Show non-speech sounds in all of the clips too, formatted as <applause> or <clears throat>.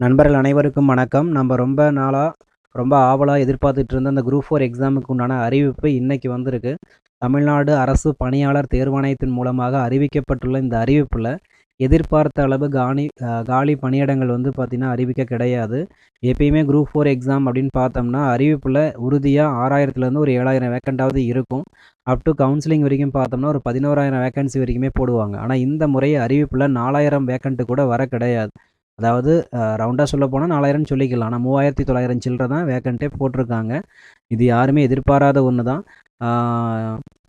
நண்பர்கள் அனைவருக்கும் வணக்கம். நம்ம ரொம்ப நாளாக ரொம்ப ஆவலாக எதிர்பார்த்துட்டு இருந்த அந்த குரூப் ஃபோர் எக்ஸாமுக்கு உண்டான அறிவிப்பு இன்னைக்கு வந்திருக்கு. தமிழ்நாடு அரசு பணியாளர் தேர்வாணையத்தின் மூலமாக அறிவிக்கப்பட்டுள்ள இந்த அறிவிப்பில் எதிர்பார்த்த அளவு காணி காலி பணியிடங்கள் வந்து பார்த்திங்கன்னா அறிவிக்க கிடையாது. எப்பயுமே குரூப் ஃபோர் எக்ஸாம் அப்படின்னு பார்த்தோம்னா அறிவிப்பில் உறுதியாக ஆறாயிரத்துலேருந்து ஒரு ஏழாயிரம் வேக்கண்டாவது இருக்கும். அப் டு கவுன்சிலிங் வரைக்கும் பார்த்தோம்னா ஒரு பதினோராயிரம் வேக்கன்சி வரைக்குமே போடுவாங்க. ஆனால் இந்த முறை அறிவிப்பில் நாலாயிரம் வேக்கண்ட்டு கூட வர கிடையாது. அதாவது ரவுண்டாக சொல்ல போனால் நாலாயிரம்னு சொல்லிக்கலாம். ஆனால் மூவாயிரத்தி தொள்ளாயிரம் சில்லற தான் வேக்கண்ட்டே போட்டிருக்காங்க. இது யாருமே எதிர்பாராத ஒன்று தான்.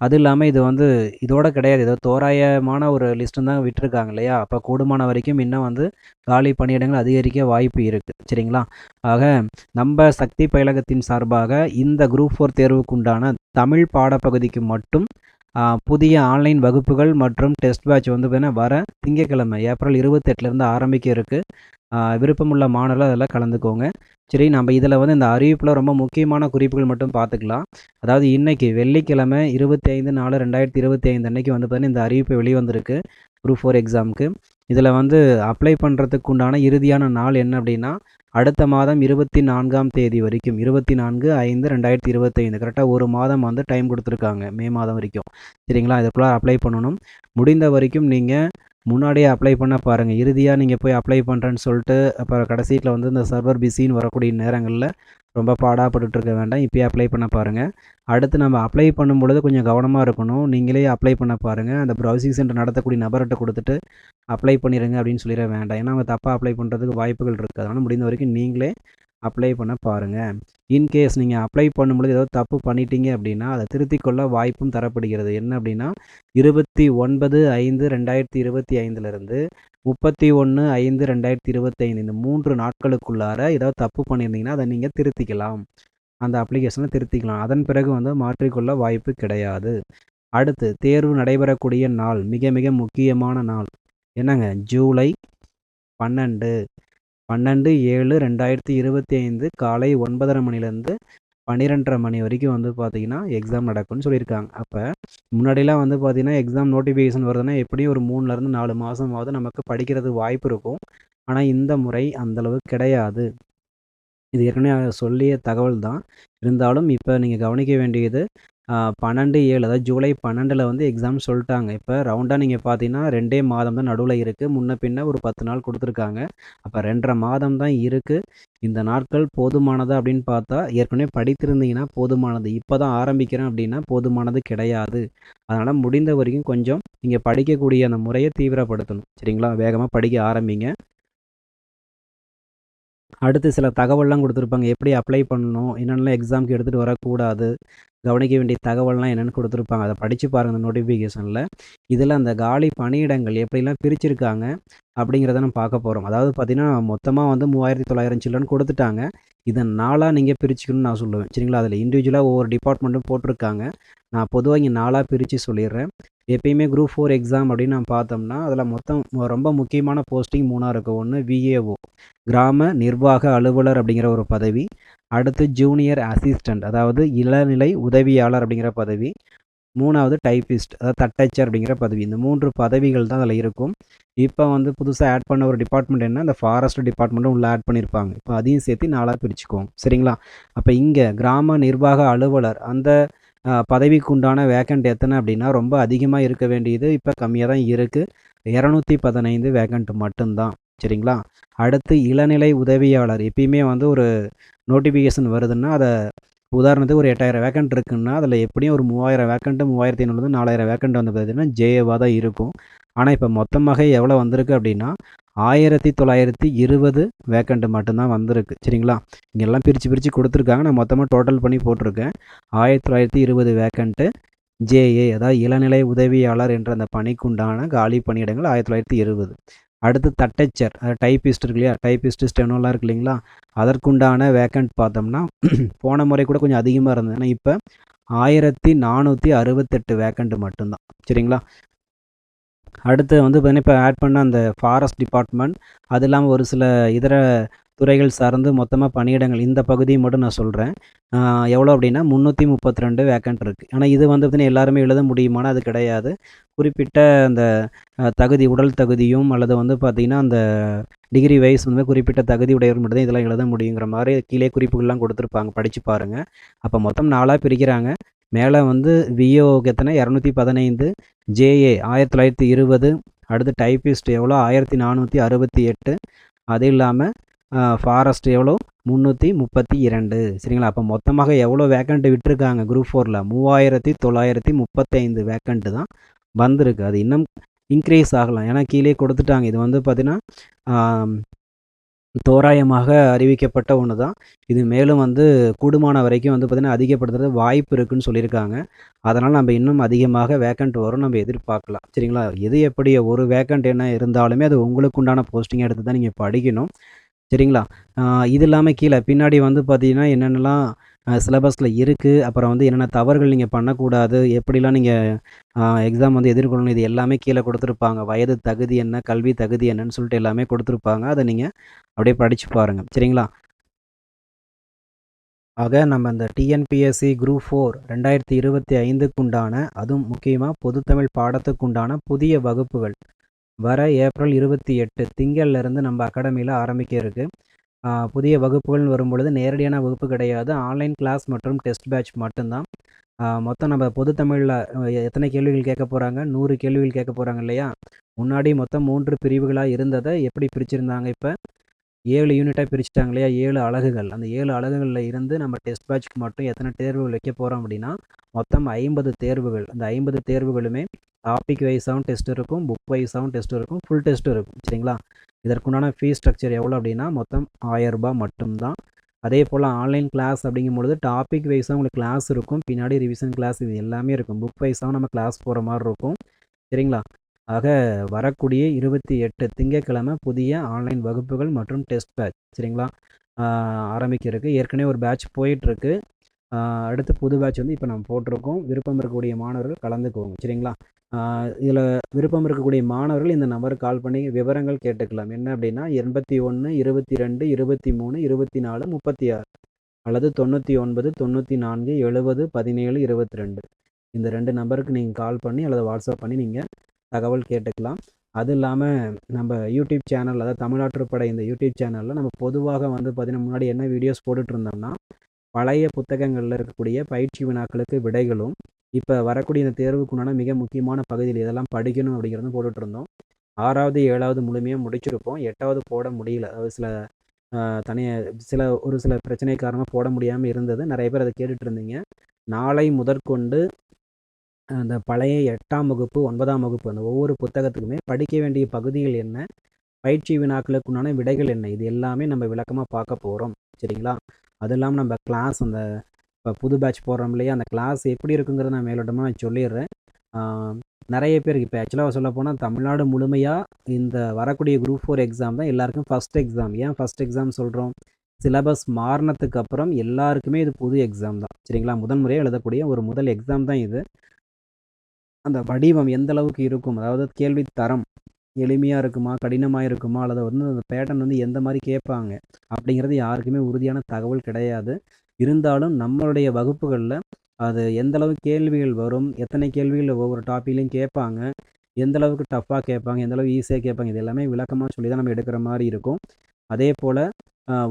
அது இல்லாமல் இது வந்து இதோட கிடையாது. ஏதோ தோராயமான ஒரு லிஸ்ட்டு தான் விட்டுருக்காங்க இல்லையா? அப்போ கூடுமான வரைக்கும் இன்னும் வந்து காலி பணியிடங்கள் அதிகரிக்க வாய்ப்பு இருக்குது சரிங்களா? ஆக நம்ம சக்தி பயிலகத்தின் சார்பாக இந்த குரூப் ஃபோர் தேர்வுக்கு உண்டான தமிழ் பாடப்பகுதிக்கு மட்டும் புதிய ஆன்லைன் வகுப்புகள் மற்றும் டெஸ்ட் பேட்ச் வந்து பார்த்தீங்கன்னா வர திங்கட்கிழமை ஏப்ரல் இருபத்தெட்டுலேருந்து ஆரம்பிக்க இருக்குது விருப்பமுள்ள மாணவர்கள் அதில் கலந்துக்கோங்க. சரி நம்ம இதில் வந்து இந்த அறிவிப்பில் ரொம்ப முக்கியமான குறிப்புகள் மட்டும் பார்த்துக்கலாம் அதாவது இன்றைக்கி வெள்ளிக்கிழமை இருபத்தி ஐந்து நாலு ரெண்டாயிரத்தி இருபத்தி ஐந்து அன்னைக்கு வந்து பார்த்தீங்கன்னா இந்த அறிவிப்பு வெளிவந்திருக்கு. குரூப் ஃபோர் எக்ஸாமுக்கு இதில் வந்து அப்ளை பண்ணுறதுக்கு உண்டான இறுதியான நாள் என்ன அப்படின்னா அடுத்த மாதம் இருபத்தி நான்காம் தேதி வரைக்கும் இருபத்தி நான்கு ஐந்து ரெண்டாயிரத்தி இருபத்தைந்து. கரெக்டாக ஒரு மாதம் வந்து டைம் கொடுத்துருக்காங்க மே மாதம் வரைக்கும். சரிங்களா? இதுக்குள்ளே அப்ளை பண்ணணும். முடிந்த வரைக்கும் நீங்கள் முன்னாடியே அப்ளை பண்ண பாருங்கள் இறுதியாக நீங்கள் போய் அப்ளை பண்ணுறேன்னு சொல்லிட்டு அப்புறம் கடைசியில் வந்து இந்த சர்வர் பிஸின்னு வரக்கூடிய நேரங்களில் ரொம்ப பாடாப்பட்டுட்டு இருக்க வேண்டாம். இப்போயே அப்ளை பண்ண பாருங்கள் அடுத்து நம்ம அப்ளை பண்ணும் பொழுது கொஞ்சம் கவனமாக இருக்கணும். நீங்களே அப்ளை பண்ண பாருங்கள் அந்த ப்ரௌசிங் சென்டர் நடத்தக்கூடிய நபர்கிட்ட கொடுத்துட்டு அப்ளை பண்ணிடுங்க அப்படின்னு சொல்லிட வேண்டாம். ஏன்னா அவங்க தப்பாக அப்ளை பண்ணுறதுக்கு வாய்ப்புகள் இருக்குது அதனால் முடிந்த வரைக்கும் நீங்களே அப்ளை பண்ண பாருங்கள் இன்கேஸ் நீங்கள் அப்ளை பண்ணும்பொழுது ஏதோ தப்பு பண்ணிட்டீங்க அப்படின்னா அதை திருத்திக்கொள்ள வாய்ப்பும் தரப்படுகிறது. என்ன அப்படின்னா இருபத்தி ஒன்பது ஐந்து ரெண்டாயிரத்தி இருபத்தி ஐந்துலேருந்து முப்பத்தி ஒன்று ஐந்து ரெண்டாயிரத்தி இருபத்தைந்து இந்த மூன்று நாட்களுக்குள்ளார ஏதாவது தப்பு பண்ணியிருந்தீங்கன்னா அதை நீங்கள் திருத்திக்கலாம். அந்த அப்ளிகேஷனை திருத்திக்கலாம். அதன் பிறகு வந்து மாற்றிக்கொள்ள வாய்ப்பு கிடையாது. அடுத்து தேர்வு நடைபெறக்கூடிய நாள் மிக மிக முக்கியமான நாள். என்னங்க? ஜூலை பன்னெண்டு. பன்னெண்டு ஏழு ரெண்டாயிரத்தி இருபத்தி ஐந்து காலை ஒன்பதரை மணிலேருந்து பன்னிரெண்டரை மணி வரைக்கும் வந்து பார்த்தீங்கன்னா எக்ஸாம் நடக்கும்னு சொல்லியிருக்காங்க. அப்போ முன்னாடிலாம் வந்து பார்த்தீங்கன்னா எக்ஸாம் நோட்டிஃபிகேஷன் வருதுன்னா எப்படியும் ஒரு மூணுலேருந்து நாலு மாதமாவது நமக்கு படிக்கிறது வாய்ப்பு இருக்கும். ஆனால் இந்த முறை அந்தளவு கிடையாது. இது ஏற்கனவே சொல்லிய தகவல் தான். இருந்தாலும் இப்போ நீங்கள் கவனிக்க வேண்டியது பன்னெண்டு ஏழு அதாவது ஜூலை பன்னெண்டில் வந்து எக்ஸாம் சொல்லிட்டாங்க. இப்போ ரவுண்டாக நீங்கள் பார்த்தீங்கன்னா ரெண்டே மாதம் தான் நடுவில் இருக்குது முன்ன பின்ன ஒரு பத்து நாள் கொடுத்துருக்காங்க. அப்போ ரெண்டரை மாதம் தான் இருக்குது இந்த நாட்கள் போதுமானதா அப்படின்னு பார்த்தா ஏற்கனவே படித்திருந்தீங்கன்னா போதுமானது. இப்போ தான் ஆரம்பிக்கிறேன் அப்படின்னா போதுமானது கிடையாது. அதனால் முடிந்த வரைக்கும் கொஞ்சம் நீங்கள் படிக்கக்கூடிய அந்த முறையை தீவிரப்படுத்தணும். சரிங்களா? வேகமாக படிக்க ஆரம்பிங்க. அடுத்து சில தகவல்லாம் கொடுத்துருப்பாங்க. எப்படி அப்ளை பண்ணணும்? என்னென்னலாம் எக்ஸாம்க்கு எடுத்துகிட்டு வரக்கூடாது? கவனிக்க வேண்டிய தகவல்லாம் என்னென்னு கொடுத்துருப்பாங்க. அதை படித்து பாருங்கள் அந்த நோட்டிஃபிகேஷனில் இதில் அந்த காலி பணியிடங்கள் எப்படிலாம் பிரிச்சிருக்காங்க அப்படிங்கிறத நம்ம பார்க்க போகிறோம் அதாவது பார்த்திங்கன்னா மொத்தமாக வந்து மூவாயிரத்தி தொள்ளாயிரம் சில்லன்னு கொடுத்துட்டாங்க. இதை நாளாக நீங்கள் பிரிச்சுக்கணும்னு நான் சொல்லுவேன். சரிங்களா? அதில் இண்டிவிஜுவலாக ஒவ்வொரு டிபார்ட்மெண்ட்டும் போட்டிருக்காங்க. நான் பொதுவாக இங்கே நாளாக பிரித்து சொல்லிடுறேன். எப்பயுமே குரூப் ஃபோர் எக்ஸாம் அப்படின்னு நம்ம பார்த்தோம்னா அதில் மொத்தம் ரொம்ப முக்கியமான போஸ்டிங் மூணாக இருக்கும் ஒன்று விஏஓ கிராம நிர்வாக அலுவலர் அப்படிங்கிற ஒரு பதவி. அடுத்து ஜூனியர் அசிஸ்டண்ட் அதாவது இளநிலை உதவியாளர் அப்படிங்கிற பதவி. மூணாவது டைபிஸ்ட் அதாவது தட்டச்சர் அப்படிங்கிற பதவி. இந்த மூன்று பதவிகள் தான் அதில் இருக்கும். இப்போ வந்து புதுசாக ஆட் பண்ண ஒரு டிபார்ட்மெண்ட் என்ன? இந்த ஃபாரஸ்ட் டிபார்ட்மெண்ட்டும் உள்ள ஆட் பண்ணியிருப்பாங்க இப்போ அதையும் சேர்த்து நாளாக பிரிச்சுக்குவோம். சரிங்களா? அப்போ இங்கே கிராம நிர்வாக அலுவலர் அந்த பதவிக்குண்டான பதவிக்கு உண்டான வேக்கண்ட் எத்தனை அப்படின்னா ரொம்ப அதிகமாக இருக்க வேண்டியது இப்போ கம்மியாக தான் இருக்குது இரநூத்தி பதினைந்து வேக்கண்ட் மட்டும்தான். சரிங்களா? அடுத்து இளநிலை உதவியாளர். எப்பயுமே வந்து ஒரு நோட்டிஃபிகேஷன் வருதுன்னா அதை உதாரணத்துக்கு ஒரு எட்டாயிரம் வேக்கண்ட் இருக்குன்னா அதில் எப்படியும் ஒரு மூவாயிரம் வேக்கண்ட்டு மூவாயிரத்தி ஐநூறு நாலாயிரம் வேக்கண்ட் வந்து பார்த்தீங்கன்னா ஜேஏவாக தான் இருக்கும். ஆனால் இப்போ மொத்தமாக எவ்வளோ வந்திருக்கு அப்படின்னா ஆயிரத்தி தொள்ளாயிரத்தி இருபது வேக்கண்ட் மட்டும்தான் வந்திருக்கு. சரிங்களா? இங்கெல்லாம் பிரித்து பிரித்து கொடுத்துருக்காங்க. நான் மொத்தமாக டோட்டல் பண்ணி போட்டிருக்கேன். ஆயிரத்தி தொள்ளாயிரத்தி இருபது வேக்கண்ட்டு ஜேஏ அதாவது இளநிலை உதவியாளர் என்ற அந்த பணிக்குண்டான காலி பணியிடங்கள் ஆயிரத்தி தொள்ளாயிரத்தி இருபது. அடுத்து தட்டச்சர் அது டைப்பிஸ்ட் இருக்கு இல்லையா? டைப்பிஸ்ட் ஸ்டெனோலாம் இருக்கு இல்லைங்களா? அதற்குண்டான வேக்கண்ட் பார்த்தோம்னா <clears throat> போன முறை கூட கொஞ்சம் அதிகமாக இருந்தது. ஆனால் இப்போ ஆயிரத்தி நானூற்றி அறுபத்தெட்டு வேக்கண்ட் மட்டும்தான். சரிங்களா? அடுத்து வந்து பார்த்தீங்கன்னா இப்போ ஆட் பண்ண அந்த ஃபாரஸ்ட் டிபார்ட்மெண்ட் அது இல்லாமல் ஒரு சில இதர துறைகள் சார்ந்து மொத்தமாக பணியிடங்கள் இந்த பகுதியை மட்டும் நான் சொல்கிறேன் எவ்வளோ அப்படின்னா முந்நூற்றி முப்பத்தி ரெண்டு வேக்கண்ட் இருக்குது ஆனால் இது வந்து பார்த்தீங்கன்னா எல்லாருமே எழுத முடியுமானா அது கிடையாது. குறிப்பிட்ட அந்த தகுதி உடல் தகுதியும் அல்லது வந்து பார்த்திங்கன்னா அந்த டிகிரி வைஸ் வந்து குறிப்பிட்ட தகுதி உடையவர் மட்டும் தான் இதெல்லாம் எழுத முடியுங்கிற மாதிரி கீழே குறிப்புகள்லாம் கொடுத்துருப்பாங்க. படித்து பாருங்கள் அப்போ மொத்தம் நாலாக பிரிக்கிறாங்க. மேலே வந்து விஓக்கு எத்தனை? இரநூத்தி பதினைந்து. ஜேஏ ஆயிரத்தி தொள்ளாயிரத்தி இருபது. அடுத்து டைப்பிஸ்ட் எவ்வளோ? ஆயிரத்தி நானூற்றி அறுபத்தி எட்டு. அது இல்லாமல் ஃபாரஸ்ட் எவ்வளோ? முந்நூற்றி முப்பத்தி இரண்டு. சரிங்களா? அப்போ மொத்தமாக எவ்வளோ வேக்கண்ட்டு விட்டுருக்காங்க? குரூப் ஃபோரில் மூவாயிரத்தி தொள்ளாயிரத்தி முப்பத்தைந்து வேக்கண்ட்டு தான் வந்திருக்கு. அது இன்னும் இன்க்ரீஸ் ஆகலாம். ஏன்னா கீழே கொடுத்துட்டாங்க. இது வந்து பார்த்திங்கன்னா தோராயமாக அறிவிக்கப்பட்ட ஒன்று தான். இது மேலும் வந்து கூடுமான வரைக்கும் வந்து பார்த்திங்கன்னா அதிகப்படுத்துறது வாய்ப்பு இருக்குன்னு சொல்லியிருக்காங்க. அதனால் நம்ம இன்னும் அதிகமாக வேக்கண்ட் வரும். நம்ம எதிர்பார்க்கலாம். சரிங்களா? எது எப்படி ஒரு வேக்கண்ட் என்ன இருந்தாலுமே அது உங்களுக்கு உண்டான போஸ்டிங் எடுத்து தான் நீங்கள் படிக்கணும். சரிங்களா? இது இல்லாமல் கீழே பின்னாடி வந்து பார்த்தீங்கன்னா என்னென்னலாம் சிலபஸில் இருக்குது அப்புறம் வந்து என்னென்ன தவறுகள் நீங்கள் பண்ணக்கூடாது எப்படிலாம் நீங்கள் எக்ஸாம் வந்து எதிர்கொள்ளணும் இது எல்லாமே கீழே கொடுத்துருப்பாங்க. வயது தகுதி என்ன கல்வி தகுதி என்னன்னு சொல்லிட்டு எல்லாமே கொடுத்துருப்பாங்க. அதை நீங்கள் அப்படியே படித்து பாருங்கள் சரிங்களா? ஆக நம்ம இந்த டிஎன்பிஎஸ்சி குரூப் ஃபோர் ரெண்டாயிரத்தி இருபத்தி ஐந்துக்குண்டான அதுவும் முக்கியமாக பொதுத்தமிழ் பாடத்துக்கு உண்டான புதிய வகுப்புகள். வர ஏப்ரல் இருபத்தி எட்டு திங்கள்லேருந்து நம்ம அகாடமியில் ஆரம்பிக்க இருக்கு. புதிய வகுப்புகள்னு வரும்பொழுது நேரடியான வகுப்பு கிடையாது. ஆன்லைன் கிளாஸ் மற்றும் டெஸ்ட் பேட்ச் மட்டும்தான். மொத்தம் நம்ம பொதுத்தமிழில் எத்தனை கேள்விகள் கேட்க போகிறாங்க நூறு கேள்விகள் கேட்க போகிறாங்க இல்லையா? முன்னாடி மொத்தம் மூன்று பிரிவுகளாக இருந்ததை எப்படி பிரிச்சிருந்தாங்க இப்போ? ஏழு யூனிட்டாக பிரிச்சுட்டாங்க இல்லையா ஏழு அழகுகள் அந்த ஏழு அலகுகளில் இருந்து நம்ம டெஸ்ட் பேட்ச்க்கு மட்டும் எத்தனை தேர்வுகள் வைக்க போகிறோம் அப்படின்னா மொத்தம் ஐம்பது தேர்வுகள். அந்த ஐம்பது தேர்வுகளுமே டாபிக் வைஸாகவும் டெஸ்ட் இருக்கும் புக் வைஸாகவும் டெஸ்ட் இருக்கும் ஃபுல் டெஸ்ட் இருக்கும். சரிங்களா? இதற்குண்டான ஃபீஸ் ஸ்ட்ரக்சர் எவ்வளோ அப்படின்னா மொத்தம் ஆயிரம் ரூபாய் மட்டும்தான். அதே போல் ஆன்லைன் கிளாஸ் அப்படிங்கும்பொழுது டாபிக் வைஸாக உங்களுக்கு கிளாஸ் இருக்கும். பின்னாடி ரிவிஷன் கிளாஸ் இது எல்லாமே இருக்கும். புக் வைஸாகவும் நம்ம கிளாஸ் போகிற மாதிரி இருக்கும். சரிங்களா? ஆக வரக்கூடிய இருபத்தி எட்டு திங்கட்கிழமை புதிய ஆன்லைன் வகுப்புகள் மற்றும் டெஸ்ட் பேட்ச் சரிங்களா? ஆரம்பிக்கிறதுக்கு ஏற்கனவே ஒரு பேட்ச் போயிட்டுருக்கு. அடுத்து புது பேட்ச் வந்து இப்போ நம்ம போட்டிருக்கோம். விருப்பம் இருக்கக்கூடிய மாணவர்கள் கலந்துக்குவோங்க சரிங்களா? இதில் விருப்பம் இருக்கக்கூடிய மாணவர்கள் இந்த நம்பருக்கு கால் பண்ணி விவரங்கள் கேட்டுக்கலாம். என்ன அப்படின்னா எண்பத்தி ஒன்று இருபத்தி ரெண்டு இருபத்தி மூணு இருபத்தி நாலு முப்பத்தி ஆறு அல்லது தொண்ணூற்றி ஒன்பது தொண்ணூற்றி நான்கு எழுபது பதினேழு இருபத்தி ரெண்டு. இந்த ரெண்டு நம்பருக்கு நீங்கள் கால் பண்ணி அல்லது வாட்ஸ்அப் பண்ணி நீங்கள் தகவல் கேட்டுக்கலாம். அது இல்லாமல் நம்ம யூடியூப் சேனல் அதாவது தமிழ்நாட்டு படை இந்த யூடியூப் சேனலில் நம்ம பொதுவாக வந்து பார்த்திங்கன்னா முன்னாடி என்ன வீடியோஸ் போட்டுட்ருந்தோம்னா பழைய புத்தகங்களில் இருக்கக்கூடிய பயிற்சி வினாக்களுக்கு விடைகளும் இப்போ வரக்கூடிய இந்த தேர்வுக்குண்டான மிக முக்கியமான பகுதியில் இதெல்லாம் படிக்கணும் அப்படிங்கிறதும் போட்டுட்ருந்தோம் ஆறாவது ஏழாவது முழுமையாக முடிச்சிருப்போம். எட்டாவது போட முடியல. அதாவது சில தனியாக சில ஒரு சில பிரச்சனை காரணமாக போட முடியாமல் இருந்தது. நிறைய பேர் அதை கேட்டுட்டு இருந்தீங்க நாளை முதற்கொண்டு அந்த பழைய எட்டாம் வகுப்பு ஒன்பதாம் வகுப்பு அந்த ஒவ்வொரு புத்தகத்துக்குமே படிக்க வேண்டிய பகுதிகள் என்ன? பயிற்சி வினாக்களுக்குண்டான விடைகள் என்ன? இது எல்லாமே நம்ம விளக்கமாக பார்க்க போகிறோம் சரிங்களா? அது இல்லாமல் நம்ம கிளாஸ் அந்த இப்போ புது பேட்ச் போடுறோம் இல்லையா? அந்த கிளாஸ் எப்படி இருக்குங்கிறத நான் மேலோட்டமாக நான் சொல்லிடுறேன். நிறைய பேருக்கு இப்போ ஆக்சுவலாக சொல்ல போனால் தமிழ்நாடு முழுமையாக இந்த வரக்கூடிய குரூப் ஃபோர் எக்ஸாம் தான் எல்லாருக்கும் ஃபஸ்ட் எக்ஸாம் ஏன் ஃபஸ்ட் எக்ஸாம் சொல்கிறோம் சிலபஸ் மாறினதுக்கு அப்புறம் எல்லாருக்குமே இது புது எக்ஸாம் தான். சரிங்களா? முதன்முறையாக எழுதக்கூடிய ஒரு முதல் எக்ஸாம் தான் இது. அந்த வடிவம் எந்த அளவுக்கு இருக்கும்? அதாவது கேள்வி தரம் எளிமையாக இருக்குமா கடினமாக இருக்குமா அல்லது வந்து அந்த பேட்டர்ன் வந்து எந்த மாதிரி கேட்பாங்க அப்படிங்கிறது யாருக்குமே உறுதியான தகவல் கிடையாது. இருந்தாலும் நம்மளுடைய வகுப்புகளில் அது எந்த அளவுக்கு கேள்விகள் வரும் எத்தனை கேள்விகள் ஒவ்வொரு டாப்பிக்லையும் கேட்பாங்க எந்த அளவுக்கு டஃப்பாக கேட்பாங்க எந்த அளவுக்கு ஈஸியாக கேட்பாங்க இது எல்லாமே விளக்கமாக சொல்லி தான் நம்ம எடுக்கிற மாதிரி இருக்கும். அதே போல்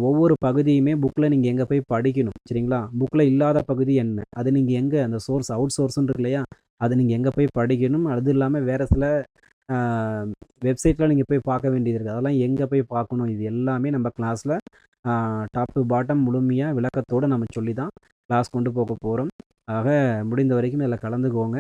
ஒவ்வொரு பகுதியுமே புக்கில் நீங்கள் எங்கே போய் படிக்கணும் சரிங்களா? புக்கில் இல்லாத பகுதி என்ன? அது நீங்கள் எங்கே? அந்த சோர்ஸ் அவுட் சோர்ஸ்ன்னு இருக்கு இல்லையா? அது நீங்கள் எங்கே போய் படிக்கணும் அது இல்லாமல் வேறு சில வெப்சைட்டில் நீங்கள் போய் பார்க்க வேண்டியது இருக்குது அதெல்லாம் எங்கே போய் பார்க்கணும்? இது எல்லாமே நம்ம கிளாஸில் டாப் டு பாட்டம் முழுமையாக விளக்கத்தோடு நம்ம சொல்லி தான் கிளாஸ் கொண்டு போக போகிறோம் ஆக முடிந்த வரைக்கும் இதில் கலந்துக்கோங்க.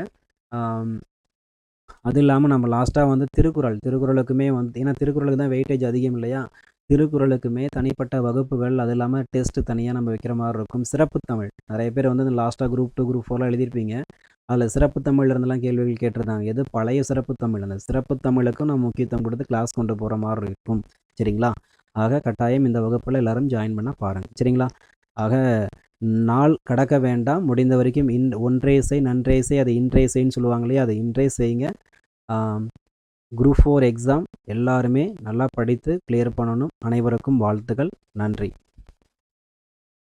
அது இல்லாமல் நம்ம லாஸ்ட்டாக வந்து திருக்குறள். திருக்குறளுக்குமே வந்து ஏன்னா திருக்குறளுக்கு தான் வெயிட்டேஜ் அதிகம் இல்லையா? திருக்குறளுக்குமே தனிப்பட்ட வகுப்புகள் அது இல்லாமல் டெஸ்ட்டு தனியாக நம்ம வைக்கிற மாதிரி இருக்கும். சிறப்பு தமிழ். நிறைய பேர் வந்து இந்த லாஸ்ட்டாக குரூப் டூ குரூப் ஃபோர்லாம் எழுதியிருப்பீங்க. அதில் சிறப்பு தமிழ்ல இருந்தெல்லாம் கேள்விகள் கேட்டிருந்தாங்க. எது பழைய சிறப்பு தமிழ்? அந்த சிறப்பு தமிழுக்கும் நம்ம முக்கியத்துவம் கொடுத்து கிளாஸ் கொண்டு போகிற மாதிரி இருக்கும். சரிங்களா? ஆக கட்டாயம் இந்த வகுப்பில் எல்லாரும் ஜாயின் பண்ண பாருங்கள் சரிங்களா? ஆக நாள் கடக்க வேண்டாம். முடிந்த வரைக்கும் இன் ஒன்றே செய் நன்றே செய் அது இன்றே செய்ன்னு சொல்லுவாங்க இல்லையா? அதை இன்றே செய்யுங்க. குரூப் ஃபோர் எக்ஸாம் எல்லாருமே நல்லா படித்து கிளியர் பண்ணணும். அனைவருக்கும் வாழ்த்துக்கள். நன்றி.